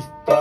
Teesta